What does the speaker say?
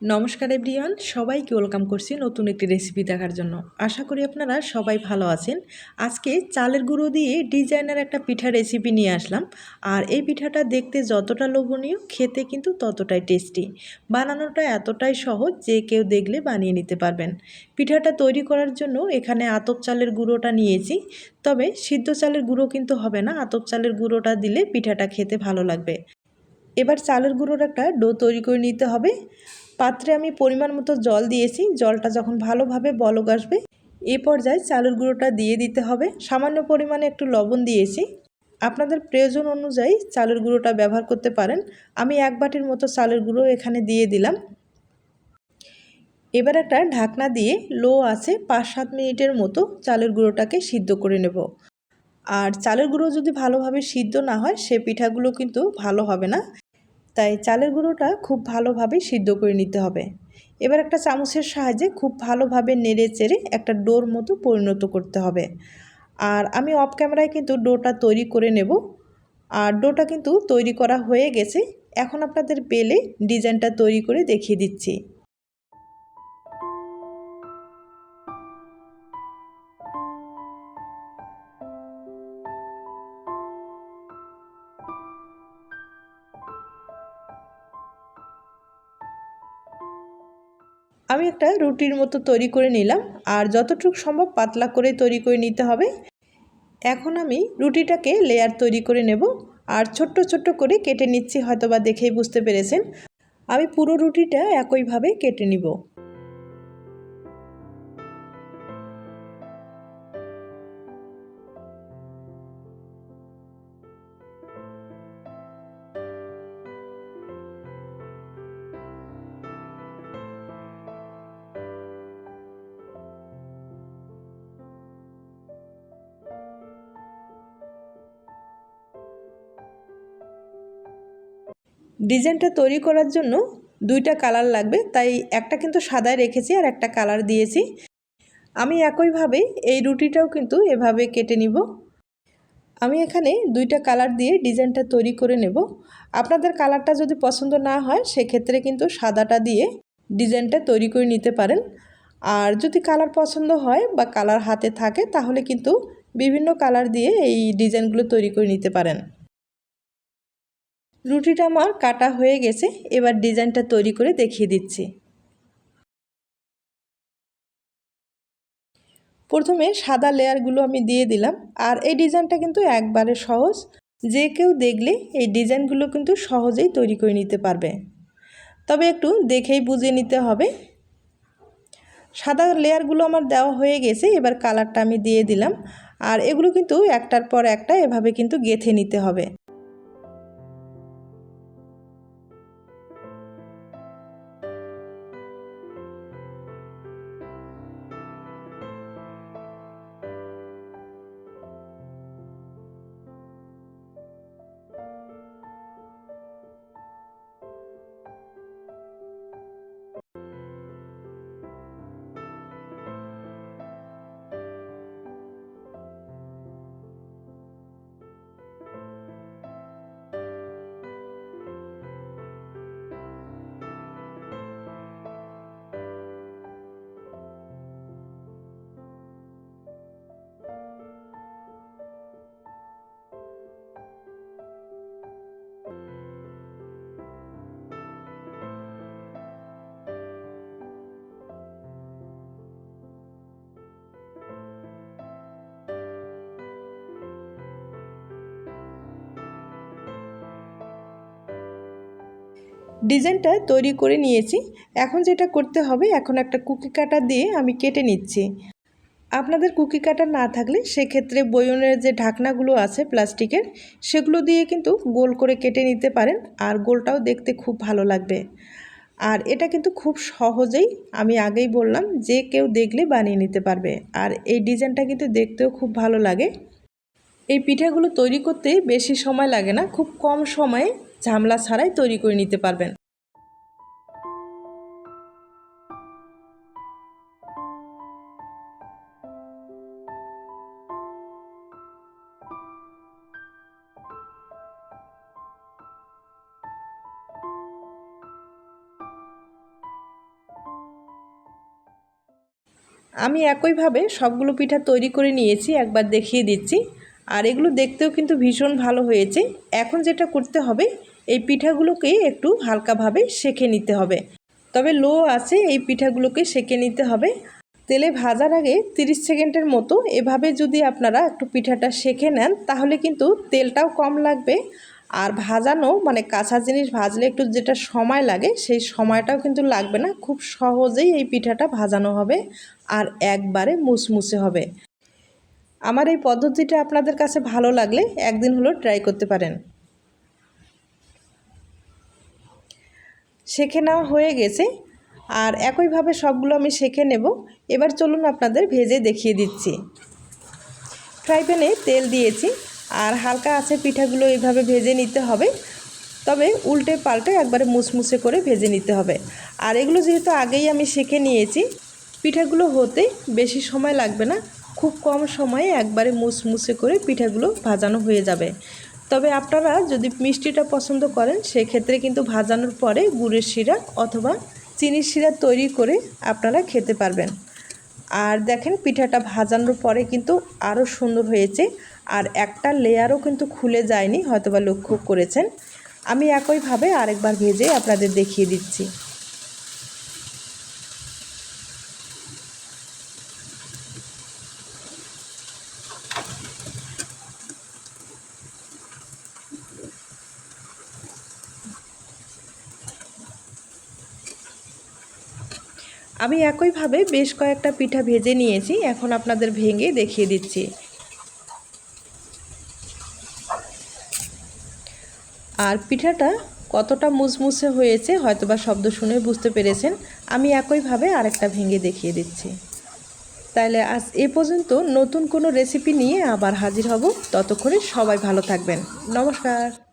নমস্কার এভরিওয়ান, সবাইকে ওয়েলকাম করছি নতুন একটি রেসিপি দেখার জন্য। আশা করি আপনারা সবাই ভালো আছেন। আজকে চালের গুঁড়ো দিয়ে ডিজাইনার একটা পিঠা রেসিপি নিয়ে আসলাম। আর এই পিঠাটা দেখতে যতটা লোভনীয়, খেতে কিন্তু ততটাই টেস্টি বানানোটা এতটাই সহজ যে কেউ দেখলে বানিয়ে নিতে পারবেন। পিঠাটা তৈরি করার জন্য এখানে আতপ চালের গুঁড়োটা নিয়েছি। তবে সিদ্ধ চালের গুঁড়ো কিন্তু হবে না, আতপ চালের গুঁড়োটা দিলে পিঠাটা খেতে ভালো লাগবে। এবার চালের গুঁড়োর একটা ডো তৈরি করে নিতে হবে। পাত্রে আমি পরিমাণ মতো জল দিয়েছি। জলটা যখন ভালোভাবে বলক আসবে, এ পর্যায়ে চালের গুঁড়োটা দিয়ে দিতে হবে। সামান্য পরিমাণে একটু লবণ দিয়েছি। আপনাদের প্রয়োজন অনুযায়ী চালের গুঁড়োটা ব্যবহার করতে পারেন। আমি এক বাটির মতো চালের গুঁড়ো এখানে দিয়ে দিলাম। এবার একটা ঢাকনা দিয়ে লো আছে পাঁচ সাত মিনিটের মতো চালের গুঁড়োটাকে সিদ্ধ করে নেব। আর চালের গুঁড়ো যদি ভালোভাবে সিদ্ধ না হয়, সে পিঠাগুলো কিন্তু ভালো হবে না। তাই চালের গুঁড়োটা খুব ভালোভাবে সিদ্ধ করে নিতে হবে। এবার একটা চামচের সাহায্যে খুব ভালোভাবে নেড়ে চেড়ে একটা ডোর মতো পরিণত করতে হবে। আর আমি অফ ক্যামেরায় কিন্তু ডোটা তৈরি করে নেব। আর ডোটা কিন্তু তৈরি করা হয়ে গেছে। এখন আপনাদের বেলে ডিজাইনটা তৈরি করে দেখিয়ে দিচ্ছি। আমি একটা রুটির মতো তৈরি করে নিলাম, আর যতটুকু সম্ভব পাতলা করে তৈরি করে নিতে হবে। এখন আমি রুটিটাকে লেয়ার তৈরি করে নেব, আর ছোট্ট ছোট্ট করে কেটে নিচ্ছি, হয়তোবা দেখেই বুঝতে পেরেছেন। আমি পুরো রুটিটা একইভাবে কেটে নিব। ডিজাইনটা তৈরি করার জন্য দুইটা কালার লাগবে, তাই একটা কিন্তু সাদায় রেখেছি আর একটা কালার দিয়েছি। আমি একইভাবে এই রুটিটাও কিন্তু এভাবে কেটে নিব। আমি এখানে দুইটা কালার দিয়ে ডিজাইনটা তৈরি করে নেব। আপনাদের কালারটা যদি পছন্দ না হয়, সেক্ষেত্রে কিন্তু সাদাটা দিয়ে ডিজাইনটা তৈরি করে নিতে পারেন। আর যদি কালার পছন্দ হয় বা কালার হাতে থাকে, তাহলে কিন্তু বিভিন্ন কালার দিয়ে এই ডিজাইনগুলো তৈরি করে নিতে পারেন। রুটিটা আমার কাটা হয়ে গেছে, এবার ডিজাইনটা তৈরি করে দেখিয়ে দিচ্ছি। প্রথমে সাদা লেয়ারগুলো আমি দিয়ে দিলাম, আর এই ডিজাইনটা কিন্তু একবারে সহজ। যে কেউ দেখলে এই ডিজাইনগুলো কিন্তু সহজেই তৈরি করে নিতে পারবে। তবে একটু দেখেই বুঝে নিতে হবে। সাদা লেয়ারগুলো আমার দেওয়া হয়ে গেছে, এবার কালারটা আমি দিয়ে দিলাম, আর এগুলো কিন্তু একটার পর একটা এভাবে কিন্তু গেথে নিতে হবে। ডিজাইনটা তৈরি করে নিয়েছি। এখন যেটা করতে হবে, এখন একটা কুকি কাটা দিয়ে আমি কেটে নিচ্ছি। আপনাদের কুকি কাটা না থাকলে সেক্ষেত্রে বয়নের যে ঢাকনাগুলো আছে প্লাস্টিকের, সেগুলো দিয়ে কিন্তু গোল করে কেটে নিতে পারেন আর গোলটাও দেখতে খুব ভালো লাগবে। আর এটা কিন্তু খুব সহজেই আমি আগেই বললাম, যে কেউ দেখলে বানিয়ে নিতে পারবে। আর এই ডিজাইনটা কিন্তু দেখতেও খুব ভালো লাগে। এই পিঠাগুলো তৈরি করতে বেশি সময় লাগে না, খুব কম সময়ে ঝামলা ছাড়াই তৈরি করে নিতে পারবেন। আমি একইভাবে সবগুলো পিঠা তৈরি করে নিয়েছি, একবার দেখিয়ে দিচ্ছি। আর এগুলো দেখতেও কিন্তু ভীষণ ভালো হয়েছে। এখন যেটা করতে হবে এই পিঠাগুলোকে একটু হালকাভাবে সেঁকে নিতে হবে। তবে লো আছে এই পিঠাগুলোকে সেঁকে নিতে হবে। তেলে ভাজার আগে 30 সেকেন্ডের মতো এভাবে যদি আপনারা একটু পিঠাটা সেঁকে নেন, তাহলে কিন্তু তেলটাও কম লাগবে। আর ভাজানো মানে কাঁচা জিনিস ভাজলে একটু যেটা সময় লাগে, সেই সময়টাও কিন্তু লাগবে না। খুব সহজেই এই পিঠাটা ভাজানো হবে আর একবারে মুসমুসে হবে। আমার এই পদ্ধতিটা আপনাদের কাছে ভালো লাগলে একদিন হলো ট্রাই করতে পারেন। শেখে নেওয়া হয়ে গেছে। আর একইভাবে সবগুলো আমি শেখে নেব। এবার চলুন আপনাদের ভেজে দেখিয়ে দিচ্ছি। ফ্রাই প্যানে তেল দিয়েছি। আর হালকা আছে পিঠাগুলো এইভাবে ভেজে নিতে হবে। তবে উল্টে পাল্টে একবারে মুসমুসে করে ভেজে নিতে হবে। আর এগুলো যেহেতু আগেই আমি শেখে নিয়েছি, পিঠাগুলো হতে বেশি সময় লাগবে না। খুব কম সময়ে একবারে মুসমুসে করে পিঠাগুলো ভাজানো হয়ে যাবে। তবে আপনারা যদি মিষ্টিটা পছন্দ করেন, সেক্ষেত্রে কিন্তু ভাজানোর পরে গুড়ের শিরা অথবা চিনির শিরা তৈরি করে আপনারা খেতে পারবেন। আর দেখেন, পিঠাটা ভাজানোর পরে কিন্তু আরও সুন্দর হয়েছে আর একটা লেয়ারও কিন্তু খুলে যায়নি, হয়তোবা লক্ষ্য করেছেন। আমি একইভাবে আরেকবার ভেজে আপনাদের দেখিয়ে দিচ্ছি। আমি একইভাবে বেশ কয়েকটা পিঠা ভেজে নিয়েছি, এখন আপনাদের ভেঙে দেখিয়ে দিচ্ছি। আর পিঠাটা কতটা মুসমুসে হয়েছে হয়তোবা শব্দ শুনে বুঝতে পেরেছেন, আমি একইভাবে আরেকটা ভেঙে দেখিয়ে দিচ্ছি। তাহলে আজ এ পর্যন্ত নতুন কোনো রেসিপি নিয়ে আবার হাজির হব, ততক্ষণে সবাই ভালো থাকবেন। নমস্কার।